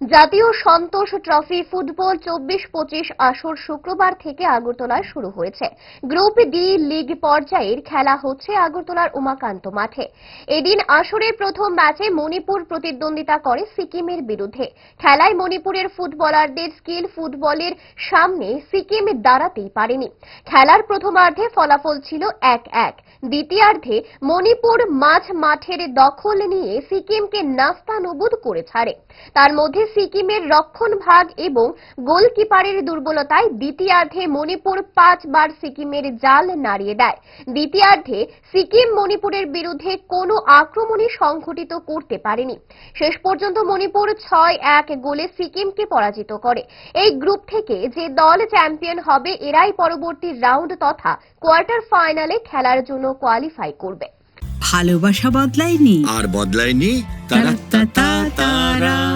জাতীয় সন্তোষ trophy football চব্বিশ পঁচিশ আসর শুক্রবার থেকে আগরতলায় শুরু হয়েছে। গ্রুপ ডি লিগ পর্যায়ের খেলা হচ্ছে আগরতলার উমাকান্ত মাঠে। এদিন আসরের প্রথম ম্যাচে মণিপুর প্রতিদ্বন্দ্বিতা করে সিকিমের বিরুদ্ধে। খেলায় মণিপুরের ফুটবলারদের স্কিল ফুটবলের সামনে সিকিম দাঁড়াতেই পারেনি। খেলার প্রথমার্ধে ফলাফল ছিল এক এক। দ্বিতীয়ার্ধে মণিপুর মাঝ মাঠের দখল নিয়ে সিকিমকে নাস্তানুবুদ করে ছাড়ে। তার মধ্যে সিকিমের রক্ষণ ভাগ এবং গোলকিপারের দুর্বলতায় দ্বিতীয়ার্ধে মণিপুর পাঁচবার সিকিমের জাল নাড়িয়ে দেয়। দ্বিতীয়ার্ধে সিকিম মণিপুরের বিরুদ্ধে কোনো আক্রমণই সংঘটিত করতে পারেনি। শেষ পর্যন্ত মণিপুর ছয় এক গোলে সিকিমকে পরাজিত করে। এই গ্রুপ থেকে যে দল চ্যাম্পিয়ন হবে এরাই পরবর্তী রাউন্ড তথা কোয়ার্টার ফাইনালে খেলার জন্য কোয়ালিফাই করবে। ভালোবাসা বদলায়নি। আর বদলায়নি তারা তারা।